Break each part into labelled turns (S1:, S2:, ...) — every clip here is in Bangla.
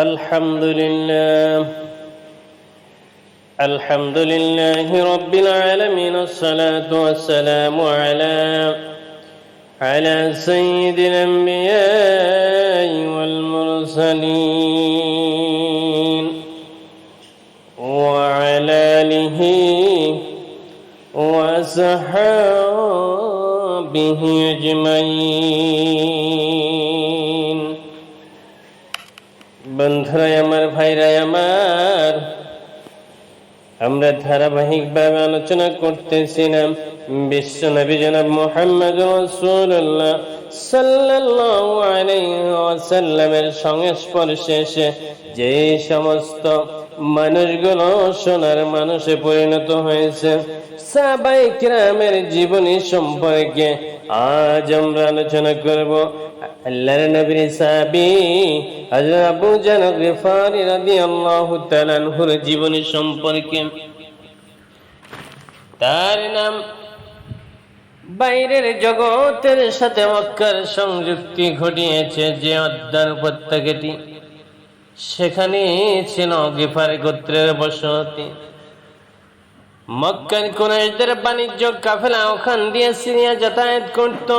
S1: الحمد لله. الحمد لله رب العالمين. الصلاة والسلام على على سيد الأنبياء والمرسلين وعلى آله وصحابه أجمعين. বন্ধুরাই আমার, ভাইরাই আমার। আমরা ধারাবাহিকভাবে আলোচনা করতেছিলাম বিশ্ব নবী জনাব মোহাম্মদ রসুল্লাহ সাল্লাল্লাহু আলাইহি ওয়াসাল্লামের সংস্পর্শে এসে যে সমস্ত মানুষগুলো সোনার মানুষে পরিণত হয়েছে সাহাবাই কিরামের জীবনী সম্পর্কে আজ আমরা আলোচনা করব আল্লাহর নবীর সাহাবী হযরত আবু জান গফারি রাদিয়াল্লাহু তাআলা আনহুর জীবনী সম্পর্কে। তার নাম বাইরের জগতের সাথে মক্কার সংযুক্তি ঘটিয়েছে যে অদ্যান উপত্যকাটি। সেখানে ছিল গিফার গোত্রের বসতি। মক্কার কোনাইশদের বাণিজ্য কাফেলা ওখান দিয়ে সিরিয়া যাতায়াত করত।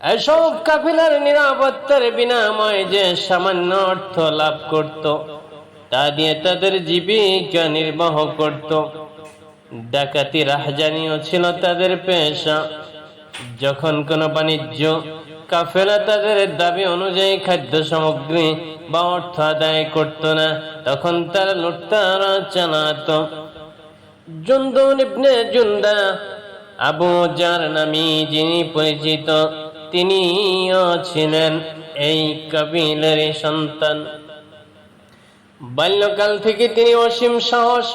S1: এসব কাফেলার নিরাপত্তার বিনাময় যে সামান্য অর্থ লাভ করত, তা দিয়ে তাদের জীবিকা নির্বাহ করত। ডাকাতি রাহজানিও ছিল তাদের পেশা। যখন কোনো বাণিজ্য কাফেলা তাদের দাবি অনুযায়ী খাদ্য সামগ্রী বা অর্থ আদায় করত না, তখন তারা লুটতারা চালাত। জুন্দুন জুন্দা, আবু জার নামি যিনি পরিচিত, তিনিও ছিলেন এই কবিলের সন্তান। বাল্যকাল থেকে তিনি অসীম সাহস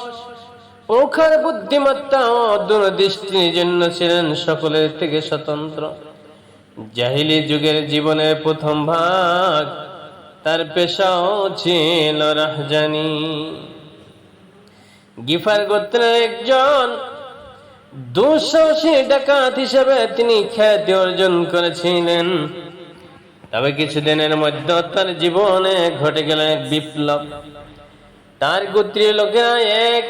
S1: প্রখর বুদ্ধিমত্তা ও দূরদৃষ্টির জন্য ছিলেন সকলের থেকে স্বতন্ত্র। জাহিলি যুগের জীবনের প্রথম ভাগ তার পেশাও ছিল রাহজানি। গিফার গোত্রের একজন দুঃসাহসী ডাকাত হিসেবে তিনি খ্যাতি অর্জন করেছিলেন। তবে কিছুদিনের মধ্যে তার জীবনে ঘটে গেল এক বিপ্লব। তার গোত্রীয় লোকেরা এক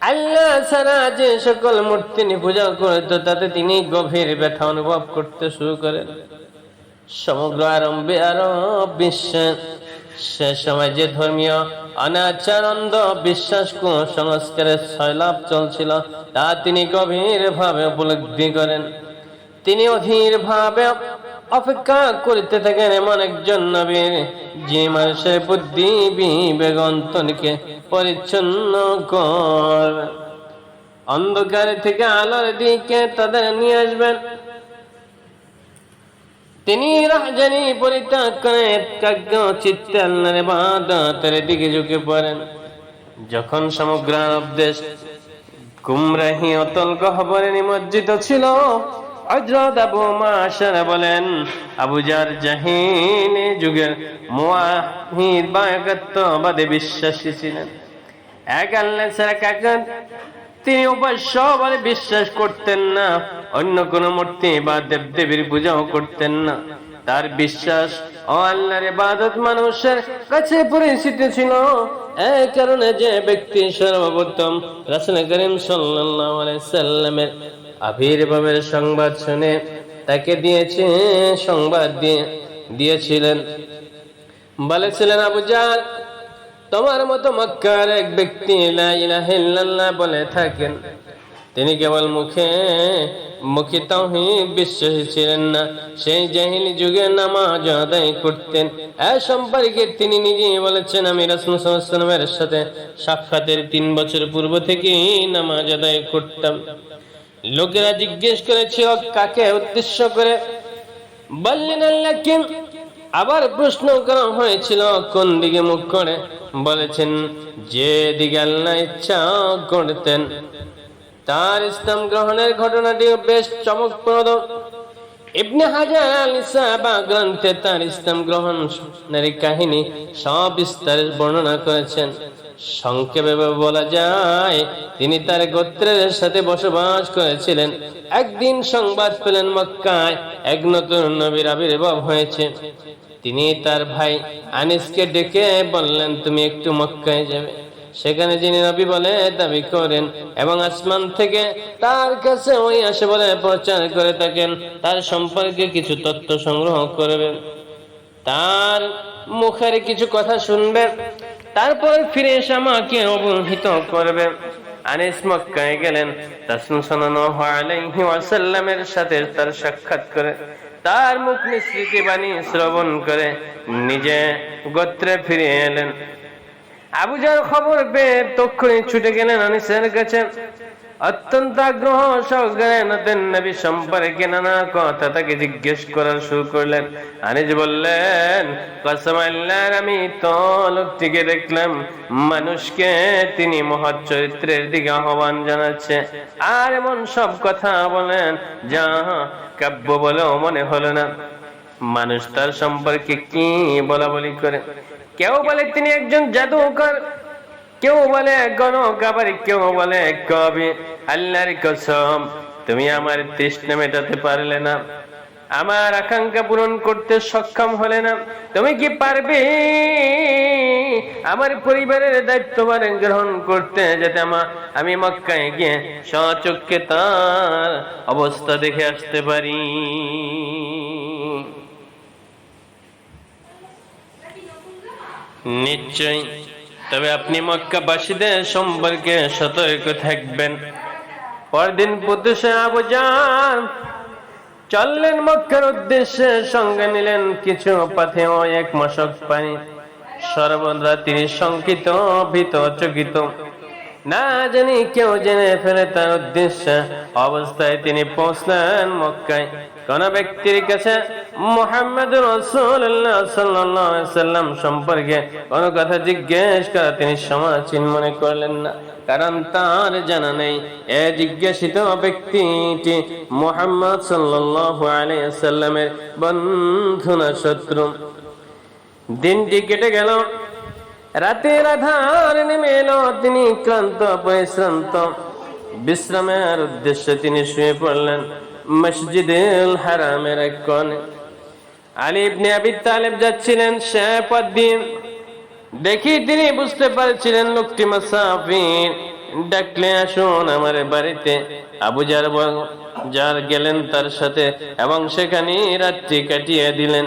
S1: আল্লাহ ছাড়া যে সকল মূর্তি পূজা করত, তাতে তিনি গভীর ব্যথা অনুভব করতে শুরু করেন। সমগ্র আরম্ভে আরব বিশ্বাস সে সময় যে ধর্মীয় অনাচারন্দ বিশ্বাস কুসংস্কারের সয়লাভ চলছিল, তা তিনি গভীর ভাবে উপলব্ধি করেন। তিনি অধীর ভাবে অপেক্ষা করিতে থাকেন এমন একজন নবীর, যে মানুষের বুদ্ধি বিবেক অন্তরকে পরিচ্ছন্ন কর। অন্ধকার থেকে আলোর দিকে তাদের নিয়ে আসবেন। তিনি রাজানি পরিত্যাগ করে একাগ্র চিত্তে আল্লাহর দিকে ঝুঁকে পড়েন। যখন সমগ্র আরব দেশ গুমরাহি অতল গহবরে নিমজ্জিত ছিল, হযরত আবু মাশার বলেন, আবু জার জাহিন যুগের মুয়াহিদ বা একাত্মবাদে বিশ্বাসী ছিলেন। এক আল্লাহ ছাড়া কাকা তিনি উপাস্য বলে বিশ্বাস করতেন না। অন্য কোন মূর্তি বা দেব দেবীর পূজাও করতেন না। তার বিশ্বাস ও আল্লাহর মানুষের কাছে পরিচিত ছিল। এই কারণে যে ব্যক্তি সর্বপ্রথম রাসূল করিম সাল্লাল্লাহু আলাইহি সাল্লামের আবির্ভাবের সংবাদ শুনে তাকে দিয়েছে, সংবাদ দিয়ে দিয়েছিলেন। বলেছিলেন, আবু জাল তোমার মতো মক্কার এক ব্যক্তি বলে থাকেন। তিনি কেবল মুখে মুখে তাওহীদ বিশ্বাসী ছিলেন না, সেই জাহিলি যুগে নামাজ আদায় করতেন। এ সম্পর্কে তিনি নিজেই বলেছেন, আমি রাসূল সাল্লাল্লাহু আলাইহি ওয়াসাল্লামের সাথে সাক্ষাতের তিন বছর পূর্ব থেকেই নামাজ আদায় করতাম। লোকেরা জিজ্ঞেস করেছিল, কাকে উদ্দেশ্য করে? বললেন আল্লাহ আবার প্রশ্ন করা হয়েছিল, কোন দিকে মুখ করে? বলেছেন, যে দিকে ইচ্ছা করতেন। তার ইসলাম গ্রহণের ঘটনাটি বেশ চমকপ্রদ। ইবনে হাজার গ্রন্থে তার ইসলাম গ্রহণের কাহিনী বিস্তারে বর্ণনা করেছেন। সংক্ষেপে বলা যায়, তিনি তার গোত্রের সাথে বসবাস করেছিলেন। একদিন সংবাদ পেলেন মক্কায় এক নতুন নবীর আবির্ভাব হয়েছে। তিনি তার ভাই আনিসকে ডেকে বললেন, তুমি একটু মক্কায় যাবে। সেখানে যিনি নবী বলে দাবি করেন এবং আসমান থেকে তার কাছে ওই আসে বলে প্রচার করে থাকেন। তার সম্পর্কে কিছু তথ্য সংগ্রহ করবেন। তার মুখের কিছু কথা শুনবে তারপর ফিরে এসে আমাকে অবহিত করবে। আনিস মক্কায় গেলেন। রাসূল সাথে তার সাক্ষাৎ করে, তার মুখ নিঃসৃতি বাণী শ্রবণ করে নিজে গোত্রে ফিরে এলেন। আবুজার খবর পেয়ে তক্ষণি ছুটে গেলেন আনিসের কাছে। অত্যন্ত আগ্রহ নবী সম্পর্কে নানা কথা তাকে জিজ্ঞেস করার শুরু করলেন। আনিস বললেন আমি তো লোকটিকে দেখলাম। মানুষকে তিনি মহৎ চরিত্রের দিকে আহ্বান জানাচ্ছে। আর এমন সব কথা বলেন যা কাব্য বলেও মনে হলো না। মানুষ তার সম্পর্কে কি বলা বলি করে? কেউ বলে তিনি একজন জাদুকর। কেউ বলে গণক কেউ বলে কবি আল্লাহর কসম, তুমি আমার তৃষ্ণা মেটাতে পারলে না। আমার আকাঙ্ক্ষা পূরণ করতে সক্ষম হলে না। তুমি কি পারবে? আমার পরিবারের দায়িত্বভার গ্রহণ করতে যাতে আমার আমি মক্কায় গিয়ে সচক্ষে তার অবস্থা দেখে আসতে পারি। নিশ্চয় তবে আপনি মক্কাবাসীদের সম্পর্কে সতর্ক থাকবেন। পরদিন পুতুষে আবু যান চললেন মক্কার উদ্দেশ্যে, সঙ্গে নিলেন কিছু পাথে এক মশক পানি। সর্বদা তিনি শঙ্কিত, ভীত চকিত না জানি কেউ জেনে ফেলে তার উদ্দেশ্য। অবস্থায় তিনি পৌঁছলেন মক্কায়। কোন ব্যক্তির কাছে মোহাম্মদ রসুল্লাহ সাল্লাম সম্পর্কে কোন কথা জিজ্ঞেস করা তিনি সমাচীন মনে করলেন না। কারণ তার জানা নেই। এ জিজ্ঞাসিত ব্যক্তিটি মোহাম্মদ আলাইহি সাল্লামের বন্ধু না শত্রু। দিনটি কেটে গেল। রাতের আধার নেমে তিনি ক্লান্ত পরিশ্রান্ত বিশ্রামের উদ্দেশ্যে তিনি শুয়ে পড়লেন মসজিদুল হারামের এক কোণে। আলী ইবনে আবি তালেব যাচ্ছিলেন সে দেখি তিনি বুঝতে পারছিলেন লোকটি মাসাফির। ডাকলে, আসুন আমার বাড়িতে। আবু যার যার গেলেন তার সাথে এবং সেখানে রাত্রি কাটিয়ে দিলেন।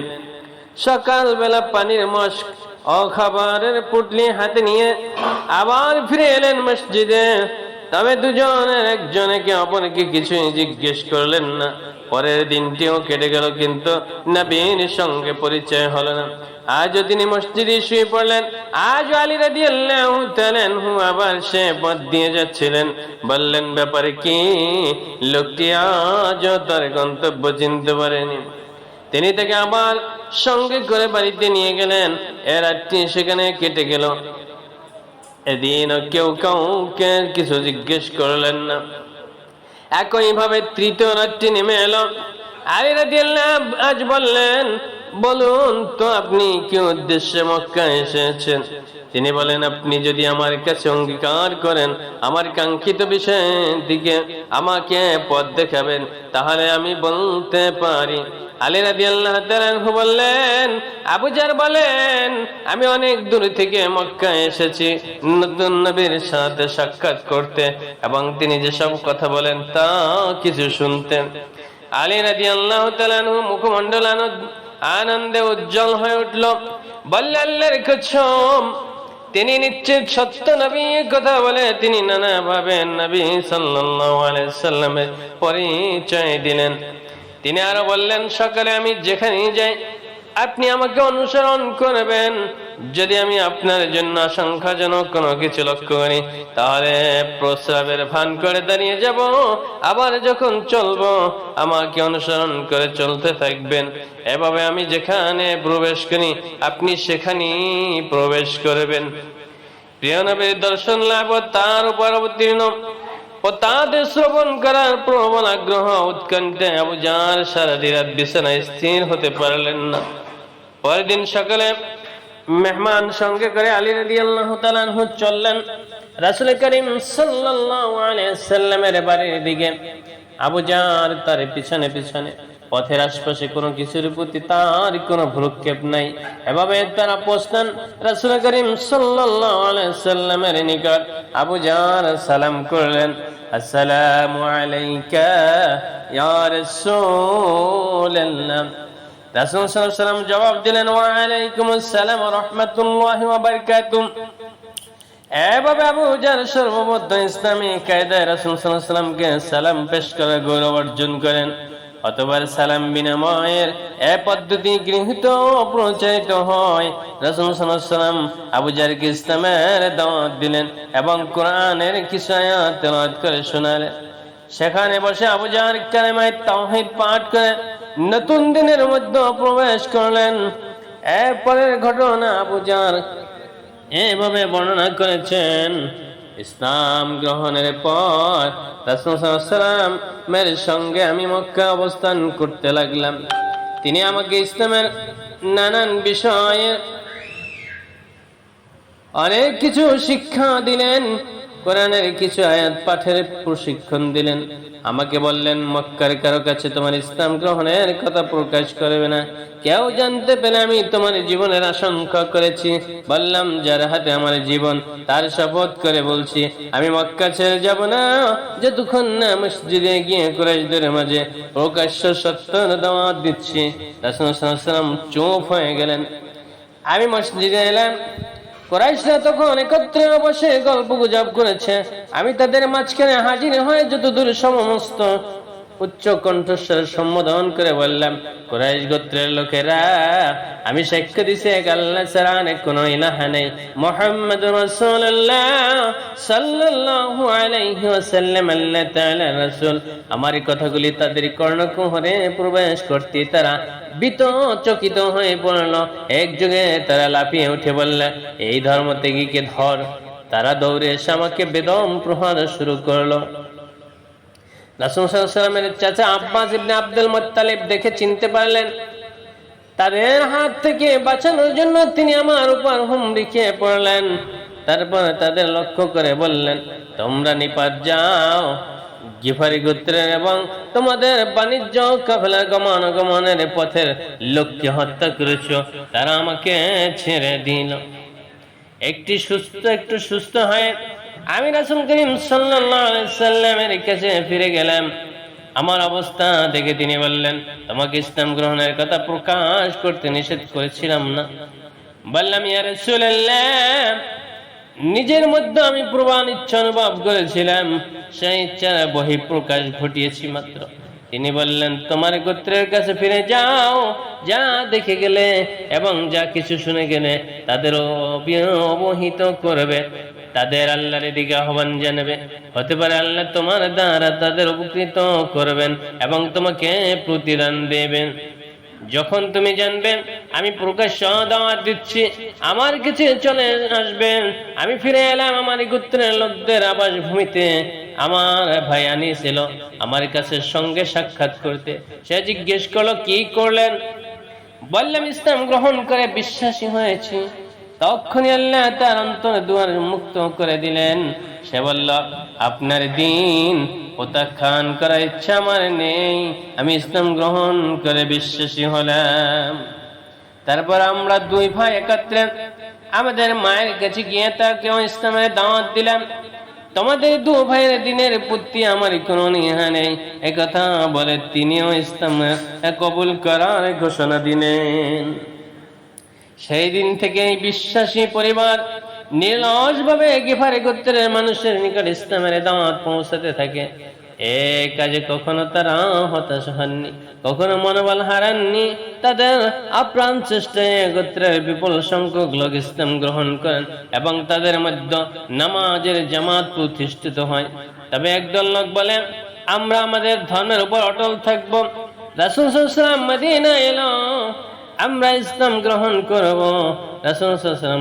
S1: সকালবেলা পানির মস্ক ও খাবারের পুটলি হাতে নিয়ে আবার ফিরে এলেন মসজিদে। তবে দুজনের একজনকে অপরকে কিছুই জিজ্ঞেস করলেন না। পরের দিনটিও কেটে গেল, কিন্তু নবীন সঙ্গে পরিচয় হলো না। আজও তিনি মসজিদে শুয়ে পড়লেন। আজ আলী রাদি আল্লাহ হু আবার সে পথ দিয়ে যাচ্ছিলেন। বললেন, ব্যাপারে কি? লোকটি আজও তার গন্তব্য চিনতে পারেনি। তিনি তাকে আবার সঙ্গে করে বাড়িতে নিয়ে গেলেন। এ রাতটি সেখানে কেটে গেল। এদিন কেউ কাউকে কিছু জিজ্ঞেস করলেন না। একই ভাবে তৃতীয় রাতটি নেমে এলো। আজ বললেন, বলুন তো আপনি কি উদ্দেশ্যে মক্কা এসেছেন? তিনি বলেন আপনি যদি আমার কাছে অঙ্গীকার করেন, আমার কাঙ্ক্ষিত বিষয়ের দিকে আমাকে পথ দেখাবেন, তাহলে আমি বলতে পারি। আলী রাদি আল্লাহ বললেন আবুজার বলেন, আমি অনেক দূর থেকে মক্কা এসেছি, নতুন নবীর সাথে সাক্ষাৎ করতে এবং তিনি যেসব কথা বলেন তা কিছু শুনতেন। আলী রাদি আল্লাহ মুখমন্ডল আনন্দে উজ্জ্বল হয়ে উঠল। বললে, আল্লাহর কসম, তিনি নিশ্চিত সত্য নবী, কথা বলে তিনি নানা ভাবে নবী সাল্লাল্লাহু আলাইহি সাল্লামের পরিচয় দিলেন। তিনি আরও বললেন, সকালে আমি যেখানে যাই, আপনি আমাকে অনুসরণ করবেন। যদি আমি আপনার জন্য আশঙ্কাজনক কোনো কিছু লক্ষ্য করি, তাহলে প্রস্রাবের ভান করে দাঁড়িয়ে যাব। আবার যখন চলবো, আমাকে অনুসরণ করে চলতে থাকবেন। এভাবে আমি যেখানে প্রবেশ করি, আপনি সেখানেই প্রবেশ করবেন। প্রিয় নবীর দর্শন লাভ তার উপর অবতীর্ণ। ও তাদের শ্রবণ করার প্রবল আগ্রহ উৎকণ্ঠায় আবুজার সারা দিরাত বিছানায় স্থির হতে পারলেন না। পরের দিন সকালে মেহমান সঙ্গে করে আলী রাজি আল্লাহ তালানহু চললেন। রাসুল করিম সাল্লাহ আলিয়া সাল্লামের বাড়ির দিকে। আবু জার তার পিছনে পিছনে পথের আশপাশে কোনো কিছুর প্রতি তার কোনো ভ্রুক্ষেপ নাই। এভাবে তারা পৌঁছতেন রাসুল করিম সাল্লামের নিকট। আবু জার সালাম করলেন, আসসালামু আলাইকা ইয়া সাল্লাম জবাব দিলেন, ওয়া আলাইকুম আবু ইসলামী কায়দায় রাসূল সাল্লাল্লাহু আলাইহি সাল্লামকে সালাম পেশ করে গৌরব অর্জন করেন। অতবার সালাম বিনিময়ের এ পদ্ধতি গৃহীত প্রচারিত হয়। রাসূল সাল্লাম আবু জারকে ইসলামের দাওয়াত দিলেন এবং কোরআনের কিছু আয়াত করে শোনালেন। সেখানে বসে আবু জার কালেমায় তাওহীদ পাঠ করে নতুন দিনের মধ্যে প্রবেশ করলেন। এরপরের ঘটনা আবু জার এভাবে বর্ণনা করেছেন ইসলাম গ্রহণের পর রাসুলামের সঙ্গে আমি মক্কা অবস্থান করতে লাগলাম। তিনি আমাকে ইসলামের নানান বিষয়ে অনেক কিছু শিক্ষা দিলেন। কোরআনের কিছু আয়াত পাঠের প্রশিক্ষণ দিলেন। আমাকে বললেন, মক্কার কারও কাছে তোমার ইসলাম গ্রহণের কথা প্রকাশ করবে না। কেউ জানতে পেলে আমি তোমার জীবনের আশঙ্কা করেছি। বললাম, যার হাতে আমার জীবন, তার শপথ করে বলছি, আমি মক্কা ছেড়ে যাব না। যতক্ষণ না মসজিদে গিয়ে কুরাইশদের মাঝে প্রকাশ্য সত্যর দাওয়াত দিচ্ছি। রাসূল চুপ হয়ে গেলেন। আমি মসজিদে এলাম। কোরাইশরা তখন একত্রে বসে গল্প গুজব করেছে। আমি তাদের মাঝখানে হাজির হয়ে যত দূর সমস্ত উচ্চ কণ্ঠস্বর সম্বোধন করে বললাম, কোরাইশ গোত্রের লোকেরা, আমি সাক্ষ্য দিছি এক আল্লাহ ছাড়া অনেক কোন ইলাহা নেই। মোহাম্মদ রাসূলুল্লাহ সাল্লাল্লাহু আলাইহি ওয়াসাল্লাম, আল্লাহ তাআলা রাসূল। আমার কথাগুলি তাদের কর্ণকুহরে প্রবেশ করতে তারা বিত চকিত হয়ে পড়ল। এক যুগে তারা লাফিয়ে উঠে বলল, এই ধর্ম থেকে কে ধর। তারা দৌড়ে এসে আমাকে বেদম প্রহার শুরু করল। রাসূল সাল্লামের চাচা আব্বাস ইবনে আব্দুল মুত্তালিব দেখে চিনতে পারলেন, তাদের হাত থেকে বাঁচানোর জন্য তিনি আমার উপর হুমড়ি খেয়ে পড়লেন। তারপর তাদের লক্ষ্য করে বললেন, তোমরা নিপাত যাও, গিফারি গোত্রের এবং তোমাদের বাণিজ্য কাফেলা গমন গমনের পথের লোককে হত্যা করেছ, তারা আমাকে ছেড়ে দিল। একটি সুস্থ, একটু সুস্থ হয়ে আমি রাসুল করিম সাল্লামের কাছে ফিরে গেলাম। আমার অবস্থা দেখে তিনি বললেন, তোমাকে ইসলাম গ্রহণের কথা প্রকাশ করতে নিষেধ করেছিলাম না। বললাম নিজের মধ্যে আমি প্রবান ইচ্ছা অনুভব করেছিলাম। সেই ইচ্ছার বহি প্রকাশ ঘটিয়েছি মাত্র। তিনি বললেন, তোমার গোত্রের কাছে ফিরে যাও, যা দেখে গেলে এবং যা কিছু শুনে গেলে তাদের অবহিত করবে। তাদের আল্লাহর দিকে আহ্বান জানাবে। হতে পারে আল্লাহ তোমার দ্বারা তাদের উপকৃত করবেন এবং তোমাকে প্রতিদান দেবেন। যখন তুমি জানবে, আমি প্রকাশ্য দাওয়াত দিচ্ছি, আমার কাছে চলে আসবেন আমি ফিরে এলাম আমার গোত্রের লোকদের আবাস ভূমিতে আমার ভাই আনিয়েছিল আমার কাছে সঙ্গে সাক্ষাৎ করতে। সে জিজ্ঞেস করল, কি করলেন? বললাম, ইসলাম গ্রহণ করে বিশ্বাসী হয়েছি। তখনই আল্লাহ তার অন্তর দুয়ার মুক্ত করে দিলেন। সে বলল, আপনার দিন প্রত্যাখ্যান করার ইচ্ছা আমার নেই। আমি ইসলাম গ্রহণ করে বিশ্বাসী হলাম। তারপর আমরা দুই ভাই একত্রে আমাদের মায়ের কাছে গিয়ে তাকেও ইসলামের দাওয়াত দিলাম। তোমাদের দু ভাইয়ের দিনের প্রতি আমার কোনো নিহা নেই। একথা বলে তিনিও ইসলাম কবুল করার ঘোষণা দিলেন। সেই দিন থেকে বিশ্বাসী পরিবার নির্লস ভাবে গেফারে গোত্রের মানুষের নিকট ইসলামের দাওয়াত পৌঁছাতে থাকে। এ কাজে কখনো তারা হতাশ হননি, কখনো মনোবল হারাননি। তাদের আপ্রাণ চেষ্টায় গোত্রের বিপুল সংখ্যক লোক ইসলাম গ্রহণ করেন এবং তাদের মধ্যে নামাজের জামাত প্রতিষ্ঠিত হয়। তবে একদল লোক বলে, আমরা আমাদের ধর্মের উপর অটল থাকব। রাসুল সাল্লাম মদিনা এলো। আমরা ইসলাম গ্রহণ করব। রাসুল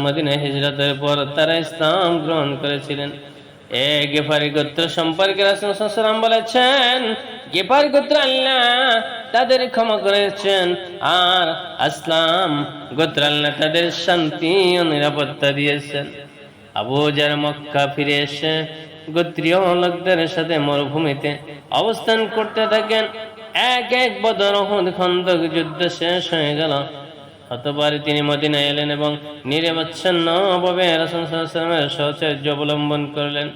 S1: মদিনা হিজরতের পর তারা ইসলাম গ্রহণ করেছিলেন। এ গেফারি গোত্র সম্পর্কে রাসুল বলেছেন, গেফারি গোত্র আল্লাহ তাদের ক্ষমা করেছেন, আর আসলাম গোত্র আল্লাহ তাদের শান্তি ও নিরাপত্তা দিয়েছেন। আবু যার মক্কা ফিরে এসে গোত্রীয় লোকদের সাথে মরুভূমিতে অবস্থান করতে থাকেন। এক এক বদর খন্দক যুদ্ধ শেষ হয়ে গেল। অতবার তিনি মদিনায় এলেন এবং নিরবচ্ছন্ন ভাবে রাসূল সাল্লাল্লাহু আলাইহি অবলম্বন করলেন।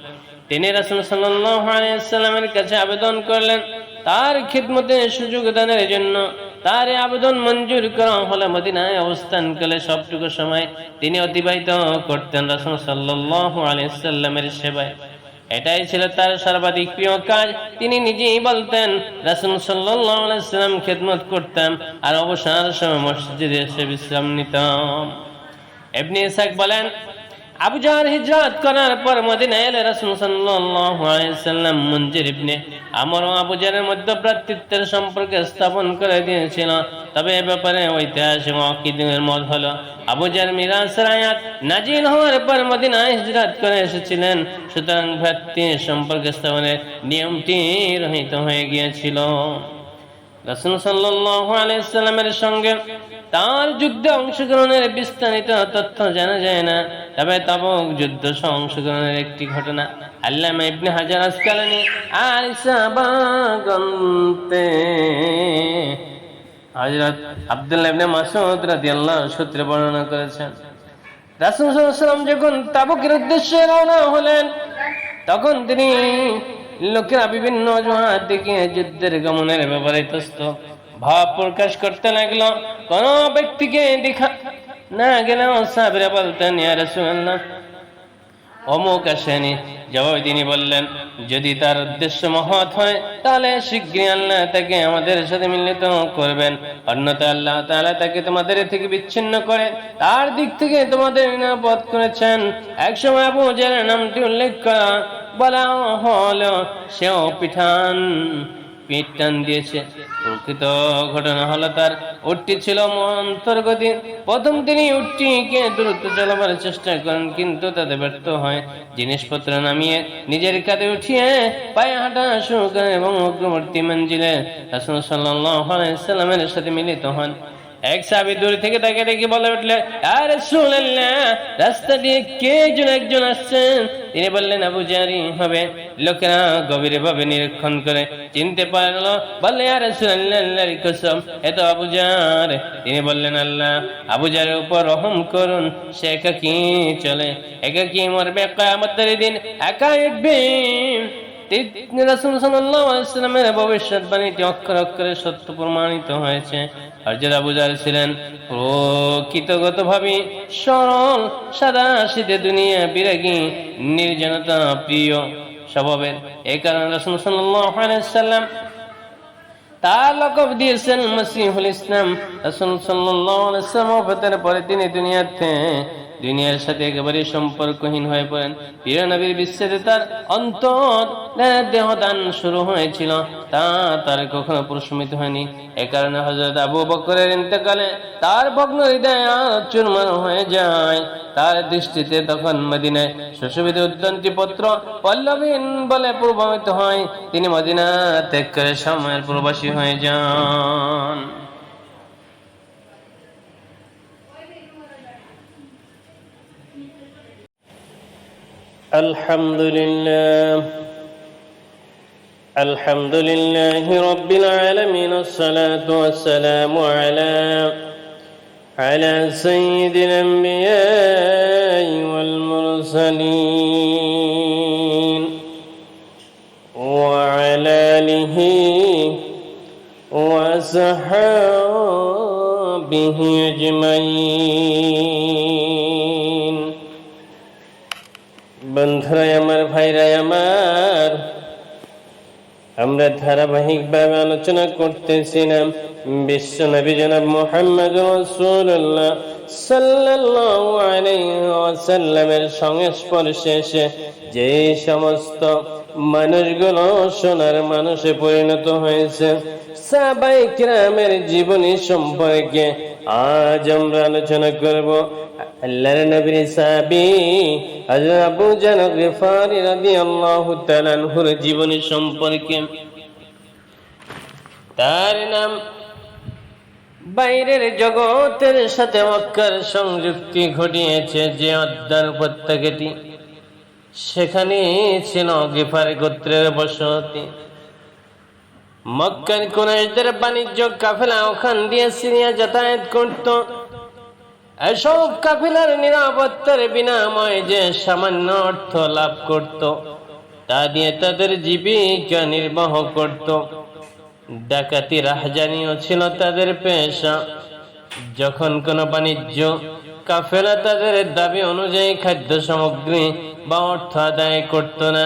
S1: তিনি রাসূল ওয়াসাল্লামের কাছে আবেদন করলেন, তার খিদমতে সুযোগ দানের জন্য। তার আবেদন মঞ্জুর করা হলে মদিনায় অবস্থান করলে সবটুকু সময় তিনি অতিবাহিত করতেন রাসূল সাল্লাল্লাহু আলাইহি ওয়াসাল্লামের সেবায়। এটাই ছিল তার সর্বাধিক প্রিয় কাজ। তিনি নিজেই বলতেন, রাসুল সাল্লাম খেদমত করতাম আর অবসর সময় মসজিদে এসে বিশ্রাম নিতাম এমনি বলেন আবু জাহর হিজরত করার পর মদিনায় এলে রাসূল সাল্লাল্লাহু আলাইহি সাল্লাম মুনজির ইবনে আমর ও আবু মধ্যে ভ্রাতৃত্বের সম্পর্ক স্থাপন করে দিয়েছিল। তবে এ ব্যাপারে ঐতিহাসিক ওয়াকিদের মত হলো, আবু জাহর মিরাসের আয়াত নাজিল হওয়ার পর মদিনায় হিজরত করে এসেছিলেন। সুতরাং ভ্রাতৃ সম্পর্ক স্থাপনের নিয়মটি রহিত হয়ে গিয়েছিল। রাসূল সাল্লামের সঙ্গে তার যুদ্ধে অংশগ্রহণের বিস্তারিত তথ্য জানা যায় না। তবে তাবুক যুদ্ধ অংশগ্রহণের একটি ঘটনা। আল্লামা ইবনে হাজার আসকালানি আর ইসাবাগন্তে হযরত আব্দুল্লাহ ইবনে মাসউদ রাদিয়াল্লাহু সূত্রে বর্ণনা করেছেন, রাসূল সাল্লাল্লাহু আলাইহি যখন তাবুকের উদ্দেশ্যে রওনা হলেন, তখন তিনি লোকেরা বিভিন্ন অজুহাত দেখে যুদ্ধের গমনের ব্যাপারে তস্ত ভাব প্রকাশ করতে লাগল, কোন ব্যক্তিকে দেখা না গেলেও সাবরে বলতেন, ইয়া রাসূলুল্লাহ। অমুক আসেনি। জবাবে তিনি বললেন, যদি তার উদ্দেশ্য মহৎ হয়, তাহলে শীঘ্রই আল্লাহ তাকে আমাদের সাথে মিলিত করবেন। অন্যতা আল্লাহ তাহলে তাকে তোমাদের থেকে বিচ্ছিন্ন করে তার দিক থেকে তোমাদের নিরাপদ করেছেন। একসময় আবু জেলের নামটি উল্লেখ করা বলা হলো, সেও পিঠান পিঠ টান দিয়েছে। প্রকৃত ঘটনা হলো তার উটটি ছিল অন্তর্গতি প্রথম তিনি উটটিকে দ্রুত চালাবার চেষ্টা করেন, কিন্তু তাতে ব্যর্থ হয়। জিনিসপত্র নামিয়ে নিজের কাঁধে উঠিয়ে পায়ে হাঁটা শুরু এবং অগ্রবর্তী মঞ্জিলে রাসূল সাল্লামের সাথে মিলিত হন। এক সাহাবী দূর থেকে তাকে দেখে বলে উঠলে আর রাসূলুল্লাহ রাস্তা দিয়ে কে একজন একজন আসছেন? তিনি বললেন, আবু জারি হবে লোকেরা গভীরে ভাবে নিরীক্ষণ করে। চিনতে পারল, বললে আর রাসূলুল্লাহর কসম, এ তো আবু জার তিনি বললেন, আল্লাহ, আবু জারের উপর রহম করুন, সে একাকী চলে, একাকী মরবে কিয়ামতের দিন একা উঠবে রাসূল সাল্লাল্লাহু আলাইহি ওয়াসাল্লামের ভবিষ্যৎবাণীটি অক্ষর অক্ষরে সত্য প্রমাণিত হয়েছে। হযরত আবু জার ছিলেন, প্রকৃতগতভাবে সরল, সাদা শীতে দুনিয়া বিরাগী, নির্জনতা প্রিয় স্বভাবের। এ কারণে রসুন সাল্লাম তার লকব দিয়েছেন মসিহুল ইসলাম। রসুল সাল্লাম পরে তিনি দুনিয়াতে দুনিয়ার সাথে একেবারে সম্পর্কহীন হয়ে পড়েন। প্রিয় নবীর বিচ্ছেদে তার অন্তর দেহদান শুরু হয়েছিল। তা তার কখনো প্রশমিত হয়নি। এ কারণে হজরত আবু বকরের ইন্তেকালে তার ভগ্ন হৃদয় চুরমার হয়ে যায়। তার দৃষ্টিতে তখন মদিনায় সুশোভিত উদ্যানটি পত্র পল্লবীন বলে প্রভাবিত হয়। তিনি মদিনা ত্যাগ করে সময়ের প্রবাসী হয়ে যান। الحمد لله الحمد لله رب العالمين. الصلاة والسلام على على سيد الأنبياء والمرسلين وعلى آله وصحابه أجمعين. বন্ধুরাই আমার, ভাইরাই আমার। আমরা ধারাবাহিকভাবে আলোচনা করতেছিলাম বিশ্ব নবী জনাব মোহাম্মদ রাসূলুল্লাহ সাল্লাল্লাহু আলাইহি ওয়াসাল্লামের সংস্পর্শে এসে যে সমস্ত মানুষগুলো সোনার মানুষে পরিণত হয়েছে সাহাবাই কিরামের জীবনী সম্পর্কে আজ আমরা আলোচনা করব আল্লাহর নবীর সাহাবী জীবনী সম্পর্কে। তার নাম বাইরের জগতের সাথে মক্কার সংযুক্তি ঘটিয়েছে যে অদ্যার উপত্যকাটি। সেখানে ছিল গিফার গোত্রের বসতি। মক্কার কোরআশদের বাণিজ্য কাফেলা ওখান দিয়ে সিরিয়া যাতায়াত করত। এসব কাফেলার নিরাপত্তার বিনাময় যে সামান্য অর্থ লাভ করত, তা দিয়ে তাদের জীবিকা নির্বাহ করত। ডাকাতি রাহজানিও ছিল তাদের পেশা। যখন কোনো বাণিজ্য কাফেলা তাদের দাবি অনুযায়ী খাদ্য সামগ্রী বা অর্থ আদায় করত না